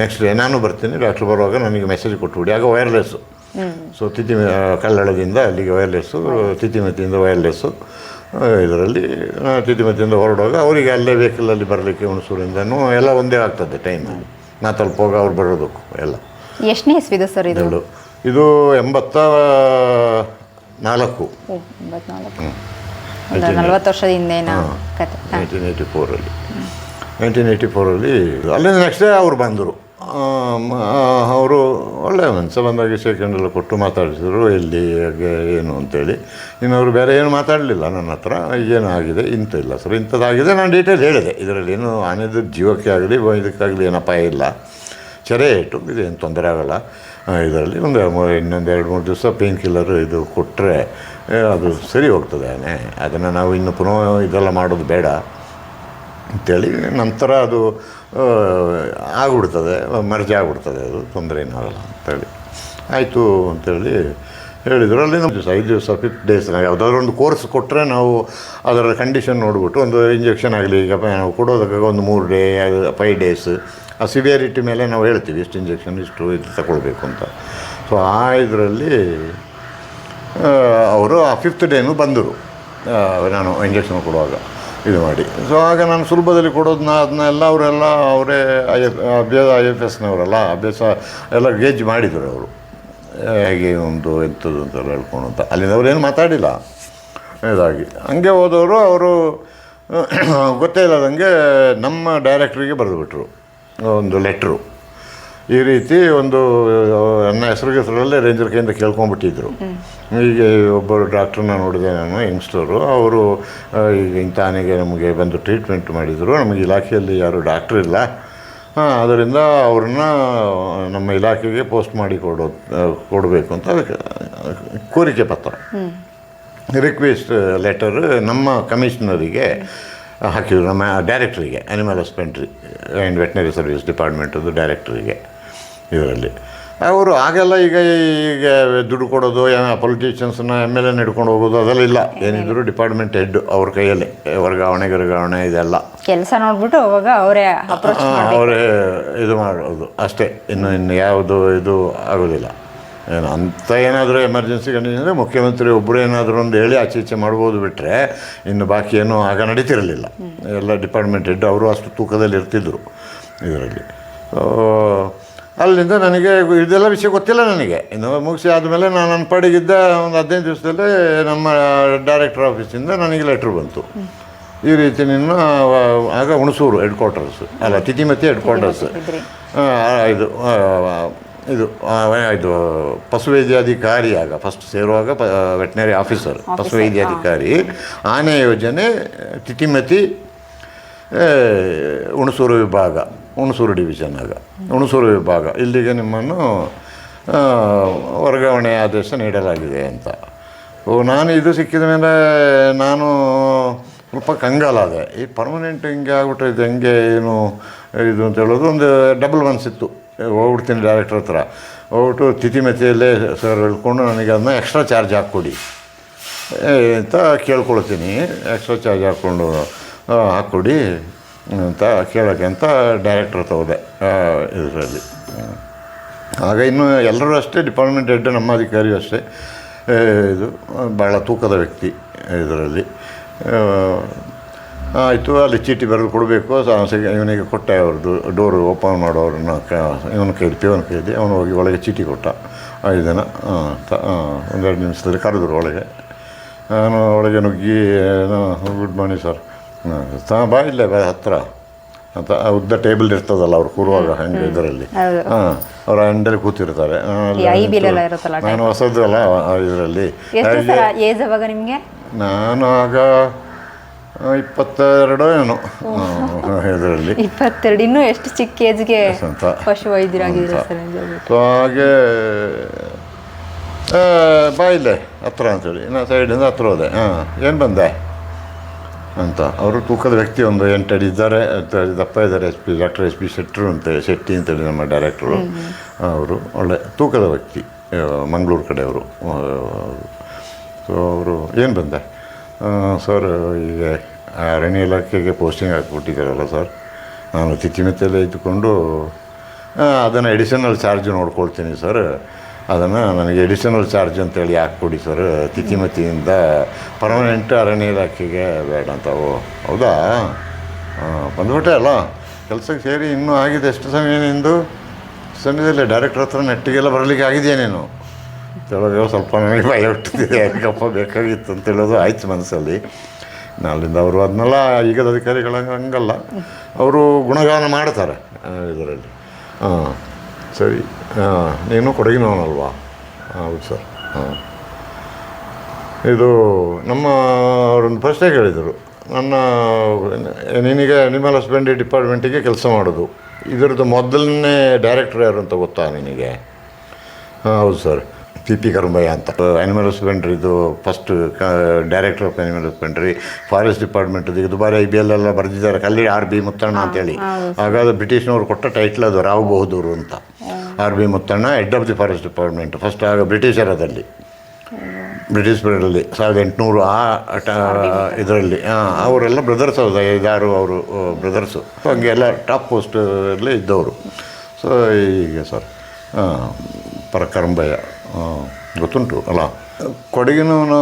ನೆಕ್ಸ್ಟ್ ಡೇ ನಾನು ಬರ್ತೀನಿ ಡಾಕ್ಟ್ರ್ ಬರುವಾಗ ನನಗೆ ಮೆಸೇಜ್ ಕೊಟ್ಟುಬಿಡಿ ಆಗ ವೈರ್ಲೆಸ್ಸು ಸೊ ತಿಥಿ ಕಲ್ಲಳದಿಂದ ಅಲ್ಲಿಗೆ ವೈರ್ಲೆಸ್ಸು ತಿಥಿಮತಿಯಿಂದ ವೈರ್ಲೆಸ್ಸು ಇದರಲ್ಲಿ ತಿಥಿಮತಿಯಿಂದ ಹೊರಡುವಾಗ ಅವರಿಗೆ ಅಲ್ಲೇ ವೆಹಿಕಲಲ್ಲಿ ಬರಲಿಕ್ಕೆ ಹುಣಸೂರಿಂದನೂ ಎಲ್ಲ ಒಂದೇ ಆಗ್ತದೆ ಟೈಮಲ್ಲಿ ನಾ ತಲುಪೋಗ ಅವ್ರು ಬರೋದಕ್ಕೂ ಎಲ್ಲ. ಎಷ್ಟನೇ ಇಸ್ವಿದು ಸರ್ ಇದು? ಎರಡು. ಇದು ಎಂಬತ್ತ ನಾಲ್ಕು. ಓ, ಎಂಬತ್ನಾಲ್ಕು. ಒಂದು ನಲ್ವತ್ತು ವರ್ಷದ ಹಿಂದೇನ ಕತೆ. ಹಾ. ನೈನ್ಟೀನ್ ಏಯ್ಟಿ ಫೋರಲ್ಲಿ ನೈನ್ಟೀನ್ ಏಯ್ಟಿ ಫೋರಲ್ಲಿ ಅಲ್ಲಿಂದ ನೆಕ್ಸ್ಟ್ ಡೇ ಅವರು ಬಂದರು. ಅವರು ಒಳ್ಳೆ ಮನುಷ್ಯ ಬಂದಾಗ ಸೆಕೆಂಡ್ ಎಲ್ಲ ಕೊಟ್ಟು ಮಾತಾಡಿಸಿದ್ರು ಎಲ್ಲಿ ಹಾಗೆ ಏನು ಅಂತೇಳಿ. ಇನ್ನು ಅವರು ಬೇರೆ ಏನು ಮಾತಾಡಲಿಲ್ಲ ನನ್ನ ಹತ್ರ. ಆಗಿದೆ? ಇಂಥ ಇಲ್ಲ ಸರ್. ಇಂಥದ್ದಾಗಿದೆ. ನಾನು ಡೀಟೇಲ್ ಹೇಳಿದೆ. ಇದರಲ್ಲಿ ಏನು ಆನೆದು ಜೀವಕ್ಕೆ ಆಗಲಿ ಇದಕ್ಕಾಗಲಿ ಏನಪ್ಪ ಅಪಾಯ ಇಲ್ಲ. ಚೆರೆ ಇಟ್ಟು ಇದೇನು ತೊಂದರೆ ಆಗಲ್ಲ. ಇದರಲ್ಲಿ ಒಂದು ಇನ್ನೊಂದು ಎರಡು ಮೂರು ದಿವಸ ಪೇನ್ ಕಿಲ್ಲರ್ ಇದು ಕೊಟ್ಟರೆ ಅದು ಸರಿ ಹೋಗ್ತದೆ ಅದನ್ನು ನಾವು ಇನ್ನು ಪುನಃ ಇದೆಲ್ಲ ಮಾಡೋದು ಬೇಡ. ಅಂತೇಳಿ ನಂತರ ಅದು ಆಗಿಬಿಡ್ತದೆ ಆಗ್ಬಿಡ್ತದೆ, ಮರ್ಜಿ ಆಗ್ಬಿಡ್ತದೆ, ಅದು ತೊಂದರೆ ಏನಾಗಲ್ಲ ಅಂತೇಳಿ. ಆಯಿತು ಅಂತೇಳಿ ಹೇಳಿದ್ರು. ಅಲ್ಲಿ ನಮ್ಮ ದಿವಸ, ಐದು ದಿವಸ ಫಿಫ್ತ್ ಡೇಸ್ ಯಾವುದಾದ್ರು ಒಂದು ಕೋರ್ಸ್ ಕೊಟ್ಟರೆ ನಾವು ಅದರ ಕಂಡೀಷನ್ ನೋಡಿಬಿಟ್ಟು ಒಂದು ಇಂಜೆಕ್ಷನ್ ಆಗಲಿ, ಈಗ ನಾವು ಕೊಡೋದಕ್ಕಾಗ ಒಂದು ಮೂರು ಡೇ ಫೈವ್ ಡೇಸ್ ಆ ಸಿವಿಯರಿಟಿ ಮೇಲೆ ನಾವು ಹೇಳ್ತೀವಿ ಇಷ್ಟು ಇಂಜೆಕ್ಷನ್ ಇಷ್ಟು ಇದು ತಗೊಳ್ಬೇಕು ಅಂತ. ಸೊ ಆ ಇದರಲ್ಲಿ ಅವರು ಆ ಫಿಫ್ತ್ ಡೇನು ಬಂದರು. ನಾನು ಇಂಜೆಕ್ಷನ್ ಕೊಡುವಾಗ ಇದು ಮಾಡಿ. ಸೊ ಆಗ ನಾನು ಸುಲಭದಲ್ಲಿ ಕೊಡೋದನ್ನ ಅದನ್ನೆಲ್ಲ ಅವರೆಲ್ಲ, ಅವರೇ ಐ ಎಫ್ ಅಭ್ಯಾಸ ಐ ಎಫ್ ಎಸ್ನವರೆಲ್ಲ ಅಭ್ಯಾಸ ಎಲ್ಲ ಗೇಜ್ ಮಾಡಿದರು ಅವರು. ಹೇಗೆ ಒಂದು ಎಂಥದ್ದು ಅಂತೆಲ್ಲ ಹೇಳ್ಕೊಂಡು ಅಂತ. ಅಲ್ಲಿಂದ ಅವ್ರು ಏನು ಮಾತಾಡಿಲ್ಲ. ಇದಾಗಿ. ಹಂಗೆ ಹೋದವರು, ಅವರು ಗೊತ್ತೇ ಇಲ್ಲದಂಗೆ ನಮ್ಮ ಡೈರೆಕ್ಟ್ರಿಗೆ ಬರೆದುಬಿಟ್ರು. ಒಂದು ಲೆಟ್ರು. ಈ ರೀತಿ ಒಂದು ನನ್ನ ಹೆಸರು ಹೆಸರಲ್ಲೇ ರೇಂಜರ್ ಕೈಯಿಂದ ಕೇಳ್ಕೊಂಡ್ಬಿಟ್ಟಿದ್ರು. ಹೀಗೆ ಒಬ್ಬರು ಡಾಕ್ಟ್ರನ್ನ ನೋಡಿದೆ ನಾನು ಯಂಗ್ಸ್ಟರು ಅವರು ಈಗ ಇಂಥ ಆನೆಗೆ ನಮಗೆ ಬಂದು ಟ್ರೀಟ್ಮೆಂಟ್ ಮಾಡಿದರು. ನಮಗೆ ಇಲಾಖೆಯಲ್ಲಿ ಯಾರು ಡಾಕ್ಟ್ರ್ ಇಲ್ಲ. ಹಾಂ ಅದರಿಂದ ಅವ್ರನ್ನ ನಮ್ಮ ಇಲಾಖೆಗೆ ಪೋಸ್ಟ್ ಮಾಡಿ ಕೊಡೋ ಕೊಡಬೇಕು ಅಂತ ಅದಕ್ಕೆ ಕೋರಿಕೆ ಪತ್ರ. ರಿಕ್ವೆಸ್ಟ್ ಲೆಟರ್ ನಮ್ಮ ಕಮಿಷನರಿಗೆ ಹಾಕಿದ್ರು. ನಮ್ಮ ಡೈರೆಕ್ಟ್ರಿಗೆ animal husbandry and veterinary service ಡಿಪಾರ್ಟ್ಮೆಂಟದು ಡೈರೆಕ್ಟ್ರಿಗೆ ಇದರಲ್ಲಿ. ಅವರು ಆಗೆಲ್ಲ ಈಗ ಈಗ ದುಡ್ಡು ಕೊಡೋದು ಪೊಲಿಟಿಷಿಯನ್ಸನ್ನ ಎಂ ಎಲ್ ಎನ್ ಹಿಡ್ಕೊಂಡು ಹೋಗೋದು ಅದೆಲ್ಲ ಇಲ್ಲ. ಏನಿದ್ರು ಡಿಪಾರ್ಟ್ಮೆಂಟ್ ಹೆಡ್ ಅವ್ರ ಕೈಯಲ್ಲಿ ವರ್ಗಾವಣೆ ಗಿರ್ಗಾವಣೆ ಇದೆಲ್ಲ. ಕೆಲಸ ನೋಡ್ಬಿಟ್ಟು ಅವಾಗ ಅವರೇ ಅವರೇ ಇದು ಮಾಡೋದು. ಅಷ್ಟೇ. ಇನ್ನು ಇನ್ನು ಯಾವುದು ಇದು ಆಗೋದಿಲ್ಲ. ಏನು ಅಂಥ ಏನಾದರೂ ಎಮರ್ಜೆನ್ಸಿ ಕಂಡೀಷನ್ ಅಂದರೆ ಮುಖ್ಯಮಂತ್ರಿ ಒಬ್ಬರು ಏನಾದರೂ ಒಂದು ಹೇಳಿ ಆಚೆ ಈಚೆ ಮಾಡ್ಬೋದು ಬಿಟ್ಟರೆ ಇನ್ನು ಬಾಕಿ ಏನೂ ಆಗ ನಡೀತಿರಲಿಲ್ಲ. ಎಲ್ಲ ಡಿಪಾರ್ಟ್ಮೆಂಟ್ ಹೆಡ್ ಅವರು ಅಷ್ಟು ತೂಕದಲ್ಲಿ ಇರ್ತಿದ್ದರು ಇದರಲ್ಲಿ. ಅಲ್ಲಿಂದ ನನಗೆ ಇದೆಲ್ಲ ವಿಷಯ ಗೊತ್ತಿಲ್ಲ ನನಗೆ. ಇನ್ನು ಮುಗಿಸಿ ಆದಮೇಲೆ ನಾನು ನನ್ನ ಪಾಡಿಗಿದ್ದ ಒಂದು ಹದಿನೈದು ದಿವಸದಲ್ಲೇ ನಮ್ಮ ಡೈರೆಕ್ಟರ್ ಆಫೀಸಿಂದ ನನಗೆ ಲೆಟ್ರ್ ಬಂತು. ಈ ರೀತಿ ನಿನ್ನ ಆಗ ಹುಣಸೂರು ಹೆಡ್ ಕ್ವಾರ್ಟರ್ಸ್ ಅಲ್ಲ ತಿಥಿಮತಿ ಹೆಡ್ ಕ್ವಾರ್ಟರ್ಸ್. ಇದು ಇದು ಇದು ಪಶುವೈದ್ಯಾಧಿಕಾರಿ ಆಗ ಫಸ್ಟ್ ಸೇರುವಾಗ ಪ ವೆಟ್ನರಿ ಆಫೀಸರ್ ಪಶುವೈದ್ಯಾಧಿಕಾರಿ ಆನೆ ಯೋಜನೆ ತಿಟಿಮತಿ ಆ, ಹುಣಸೂರು ವಿಭಾಗ ಹುಣಸೂರು ಡಿವಿಷನ್ ಆಗ. ಹುಣಸೂರು ವಿಭಾಗ ಇಲ್ಲಿಗೆ ನಿಮ್ಮನ್ನು ವರ್ಗಾವಣೆ ಆದೇಶ ನೀಡಲಾಗಿದೆ ಅಂತ. ಓ ನಾನು ಇದು ಸಿಕ್ಕಿದ ಮೇಲೆ ನಾನು ಸ್ವಲ್ಪ ಕಂಗಾಲಾದೆ. ಈ ಪರ್ಮನೆಂಟ್ ಹಿಂಗೆ ಆಗ್ಬಿಟ್ರೆ ಇದು ಹೆಂಗೆ ಏನು ಇದು ಅಂತ ಹೇಳೋದು ಒಂದು ಡಬಲ್ ಮನ್ಸಿತ್ತು ಹೋಗ್ಬಿಡ್ತೀನಿ ಡೈರೆಕ್ಟ್ರ್ ಹತ್ರ. ಹೋಗ್ಬಿಟ್ಟು ತಿಥಿ ಮೆತಿಯಲ್ಲೇ ಸರ್ ಹೇಳ್ಕೊಂಡು ನನಗೆ ಅದನ್ನ ಎಕ್ಸ್ಟ್ರಾ ಚಾರ್ಜ್ ಹಾಕ್ಕೊಡಿ. ಅಂತ ಕೇಳ್ಕೊಳ್ತೀನಿ. ಎಕ್ಸ್ಟ್ರಾ ಚಾರ್ಜ್ ಹಾಕ್ಕೊಂಡು ಹಾಕ್ಕೊಡಿ, ಅಂತ ಕೇಳೋಕ್ಕೆ ಅಂತ ಡೈರೆಕ್ಟ್ರ್ ಹತ್ರ ಇದರಲ್ಲಿ ಆಗ ಇನ್ನು ಎಲ್ಲರೂ ಅಷ್ಟೇ ಡಿಪಾರ್ಟ್ಮೆಂಟ್ ಹೆಡ್ ನಮ್ಮ ಅಧಿಕಾರಿಯೂ ಅಷ್ಟೇ. ಇದು ಭಾಳ ತೂಕದ ವ್ಯಕ್ತಿ ಇದರಲ್ಲಿ. ಆಯಿತು ಅಲ್ಲಿ ಚೀಟಿ ಬರೆದು ಕೊಡಬೇಕು. ಇವನಿಗೆ ಕೊಟ್ಟೆ ಅವ್ರದ್ದು ಡೋರು ಓಪನ್ ಮಾಡೋರನ್ನ ಕ ಇವನ ಕೈಲಿ ಪೇವನ ಕೈಲಿ ಅವನು ಹೋಗಿ ಒಳಗೆ ಚೀಟಿ ಕೊಟ್ಟ. ಐದು ಜನ ತ ಒಂದೆರಡು ನಿಮಿಷದಲ್ಲಿ ಕರೆದ್ರು ಒಳಗೆ. ನಾನು ಒಳಗೆ ನುಗ್ಗಿ ಗುಡ್ ಮಾರ್ನಿಂಗ್ ಸರ್ ತಾ ಬಾ ಇಲ್ಲೇ ಬಾ ಹತ್ತಿರ ಅಂತ ಉದ್ದ ಟೇಬಲ್ ಇರ್ತದಲ್ಲ ಅವ್ರು ಕೂರುವಾಗ ಹಂಗೆ ಇದರಲ್ಲಿ. ಹಾಂ ಅವ್ರ ಅಂಡಲ್ಲಿ ಕೂತಿರ್ತಾರೆ. ನಾನು ಹೊಸದಲ್ಲ ಇದರಲ್ಲಿ. ನಾನು ಆಗ ಇಪ್ಪತ್ತೆರಡು ಏನೋ. ಇದರಲ್ಲಿ. ಇಪ್ಪತ್ತೆರಡು ಇನ್ನೂ ಎಷ್ಟು ಚಿಕ್ಕ ಏಜ್ಗೆ ಪಶು ವೈದ್ಯರಾಗಿದ್ದೀರಾ ಸರ್ ಸೊ ಹಾಗೆ ಆ, ಬಾ ಇಲ್ಲೇ ಹತ್ರ ಅಂತೇಳಿ. ನಾ ಸೈಡಿಂದ ಹತ್ರ ಹೋದೆ. ಹಾಂ ಏನು ಬಂದೆ? ಅಂತ. ಅವರು ತೂಕದ ವ್ಯಕ್ತಿ ಒಂದು ಎಂಟಡಿ ಅಡಿ ಇದ್ದಾರೆ. ದಪ್ಪ ಇದ್ದಾರೆ. S P doctor S P ಶೆಟ್ಟರು ಅಂತ ಶೆಟ್ಟಿ ಅಂತೇಳಿ ನಮ್ಮ ಡೈರೆಕ್ಟ್ರು. ಅವರು ಒಳ್ಳೆ ತೂಕದ ವ್ಯಕ್ತಿ ಮಂಗಳೂರು ಕಡೆಯವರು. ಸೊ ಅವರು ಏನು ಬಂದೆ? ಸರ್, ಈಗ ಅರಣ್ಯ ಇಲಾಖೆಗೆ ಪೋಸ್ಟಿಂಗ್ ಹಾಕ್ಬಿಟ್ಟಿದ್ದಾರಲ್ಲ ಸರ್. ನಾನು ತಿಥಿಮಿತಿಯಲ್ಲೇ ಇದ್ದುಕೊಂಡು ಅದನ್ನು ಎಡಿಷನಲ್ ಚಾರ್ಜ್ ನೋಡ್ಕೊಳ್ತೀನಿ ಸರ್. ಅದನ್ನು ನನಗೆ ಎಡಿಷನಲ್ ಚಾರ್ಜ್ ಅಂತೇಳಿ ಹಾಕ್ಕೊಡಿ ಕೊಡಿ ಸರ್ ತಿಥಿಮತಿಯಿಂದ ಪರ್ಮನೆಂಟ್ ಅರಣ್ಯ ಇಲಾಖೆಗೆ ಬೇಡ ಅಂತ. ಓ, ಹೌದಾ? ಬಂದ್ಬಿಟ್ಟೆ ಅಲ್ಲ? ಕೆಲಸಕ್ಕೆ ಸೇರಿ ಇನ್ನೂ ಆಗಿದೆ. ಎಷ್ಟು ಸಮಯ ನಿಂದು? ಸಮಯದಲ್ಲಿ ಡೈರೆಕ್ಟ್ರ್ ಹತ್ರ ನೆಟ್ಟಿಗೆಲ್ಲ ಬರಲಿಕ್ಕೆ ಆಗಿದೆಯಾ ನೀನು? ಹೇಳೋದು ಸ್ವಲ್ಪ ನನಗೆ ಭಯ ಹುಟ್ಟಿದೆ ಯಾಕಪ್ಪ ಬೇಕಾಗಿತ್ತು ಅಂತ ಹೇಳೋದು ಆಯ್ತು ಮನಸ್ಸಲ್ಲಿ. ಅಲ್ಲಿಂದ ಅವರು ಅದನ್ನೆಲ್ಲ ಈಗದ ಅಧಿಕಾರಿಗಳ ಹಂಗಲ್ಲ. ಅವರು ಗುಣಗಾನ ಮಾಡ್ತಾರೆ ಇದರಲ್ಲಿ. ಹಾಂ ಸರಿ. ಹಾಂ ನೀನು ಕೊಡಗಿನವನಲ್ವಾ? ಹೌದು ಸರ್. ಹಾಂ ಇದು ನಮ್ಮ ಅವರೊಂದು ಪ್ರಶ್ನೆ ಕೇಳಿದರು. ನನ್ನ, ನಿನಗೆ ಅನಿಮಲ್ ಹಸ್ಬೆಂಡ್ರಿ ಡಿಪಾರ್ಟ್ಮೆಂಟಿಗೆ ಕೆಲಸ ಮಾಡೋದು. ಇದರದ್ದು ಮೊದಲನೇ ಡೈರೆಕ್ಟರ್ ಯಾರು ಅಂತ ಗೊತ್ತಾ ನಿನಗೆ? ಹಾಂ ಹೌದು ಸರ್. ಪಿ ಪಿ ಕರುಂಬಯ್ಯ ಅಂತ. Animal ಹಸ್ಬೆಂಡ್ರಿದು first director of animal husbandry forest department ಇದು ದುಬಾರಿ ಐ ಬಿ ಎಲ್ ಎಲ್ಲ ಬರೆದಿದ್ದಾರೆ. ಕಲ್ಲಿ ಆರ್ ಬಿ ಮುತ್ತಣ್ಣ ಅಂತೇಳಿ. ಹಾಗಾದ್ರೆ ಬ್ರಿಟಿಷ್ನವ್ರು ಕೊಟ್ಟ ಟೈಟ್ಲ್ ಅದು ರಾವ್ ಬಹದ್ದೂರು ಅಂತ. R B Muthanna head of the forest department first ಆಗ ಬ್ರಿಟಿಷರದಲ್ಲಿ ಬ್ರಿಟಿಷ್ ಪೀರಿಯಡಲ್ಲಿ ಸಾವಿರದ ಎಂಟುನೂರು ಆ ಇದರಲ್ಲಿ. ಅವರೆಲ್ಲ ಬ್ರದರ್ಸ್ ಅವ್ರದ್ದು ಐದಾರು ಅವರು ಬ್ರದರ್ಸು ಹಂಗೆ ಎಲ್ಲ ಟಾಪ್ ಪೋಸ್ಟಲ್ಲಿ ಇದ್ದವರು. ಸೊ ಈಗ ಸರ್ ಪರಕರಂಬಯ್ಯ ಗೊತ್ತುಂಟು. ಅಲ್ಲ, ಕೊಡಗಿನವನು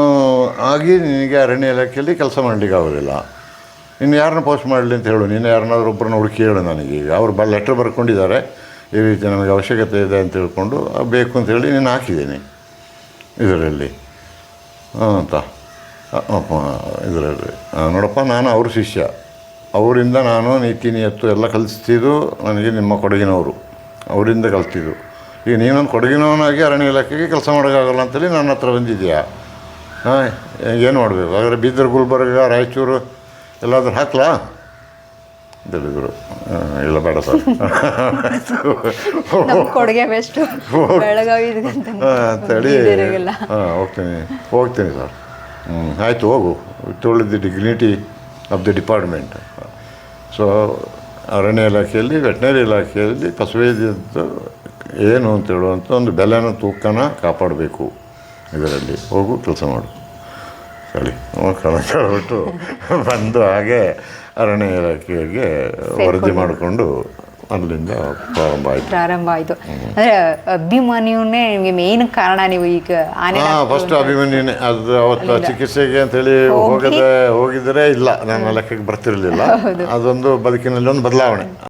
ಆಗಿ ನಿನಗೆ ಅರಣ್ಯ ಇಲಾಖೆಯಲ್ಲಿ ಕೆಲಸ ಮಾಡಲಿಕ್ಕೆ ಆಗೋದಿಲ್ಲ. ನೀನು ಯಾರನ್ನ ಪೋಸ್ಟ್ ಮಾಡಲಿ ಅಂತ ಹೇಳು. ನೀನು ಯಾರನ್ನಾದ್ರೂ ಒಬ್ಬರನ್ನ ಹುಡುಕಿ ಹೇಳು ನನಗೆ. ಅವರು ಬ ಲೆಟ್ರ್ ಬರ್ಕೊಂಡಿದ್ದಾರೆ. ಈ ರೀತಿ ನಮಗೆ ಅವಶ್ಯಕತೆ ಇದೆ ಅಂತ ಹೇಳ್ಕೊಂಡು ಬೇಕು ಅಂತ ಹೇಳಿ ನೀನು ಹಾಕಿದ್ದೀನಿ. ಇದರಲ್ಲಿ. ಹಾಂ ಅಂತ. ಇದರಲ್ಲಿ. ನೋಡಪ್ಪ, ನಾನು ಅವ್ರ ಶಿಷ್ಯ. ಅವರಿಂದ ನಾನು ನೀತಿ ನಿಯತ್ತು ಎಲ್ಲ ಕಲಿಸ್ತಿದ್ದು ನನಗೆ ನಿಮ್ಮ ಕೊಡಗಿನವರು. ಅವರಿಂದ ಕಲ್ತಿದ್ದು. ಈಗ ನೀನೊಂದು ಕೊಡಗಿನವನಾಗಿ ಅರಣ್ಯ ಇಲಾಖೆಗೆ ಕೆಲಸ ಮಾಡೋಕ್ಕಾಗಲ್ಲ ಅಂತೇಳಿ ನನ್ನ ಹತ್ರ ಬಂದಿದೆಯಾ? ಹಾಂ ಏನು ಮಾಡಬೇಕು? ಹಾಗಾದ್ರೆ ಬೀದರ್ ಗುಲ್ಬರ್ಗ ರಾಯಚೂರು ಎಲ್ಲಾದರೂ ಹಾಕ್ಲಾ? ಅಂತ ಹೇಳಿದರು ಇಲ್ಲ ಬೇಡ ಸರ್. ಕೊಡುಗೆ ಬೆಸ್ಟ್ ಅಂತೇಳಿ. ಹಾಂ ಹೋಗ್ತೀನಿ. ಹೋಗ್ತೀನಿ ಸರ್. ಹ್ಞೂ ಆಯಿತು ಹೋಗು. ತೊಳೆದು dignity of the department so ಅರಣ್ಯ ಇಲಾಖೆಯಲ್ಲಿ ವೆಟ್ನರಿ ಇಲಾಖೆಯಲ್ಲಿ ಪಶುವೈದ್ಯದ್ದು ಏನು ಅಂತ ಹೇಳುವಂಥ ಒಂದು ಬೆಲೆನ ತೂಕನ ಕಾಪಾಡಬೇಕು ಇದರಲ್ಲಿ. ಹೋಗು ಕೆಲಸ ಮಾಡು. ಸರಿ. ಕೇಳ್ಬಿಟ್ಟು ಬಂದು ಹಾಗೆ ಅರಣ್ಯ ಇಲಾಖೆಗೆ ವರದಿ ಮಾಡಿಕೊಂಡು ಅಲ್ಲಿಂದ ಪ್ರಾರಂಭ ಆಯಿತು. ಪ್ರಾರಂಭ ಆಯಿತು. ಅಂದರೆ ಅಭಿಮನ್ಯುನೇ ನಿಮಗೆ ಮೇನ್ ಕಾರಣ ನೀವು ಈಗ ಆನೆ ಫಸ್ಟ್ ಅಭಿಮನ್ಯುನೇ. ಅದು ಅವತ್ತು ಚಿಕಿತ್ಸೆಗೆ ಅಂತೇಳಿ ಹೋಗದೆ ಹೋಗಿದ್ರೆ ಇಲ್ಲ. ನನ್ನ ಲೆಕ್ಕಕ್ಕೆ ಬರ್ತಿರಲಿಲ್ಲ. ಅದೊಂದು ಬದುಕಿನಲ್ಲಿ ಒಂದು ಬದಲಾವಣೆ.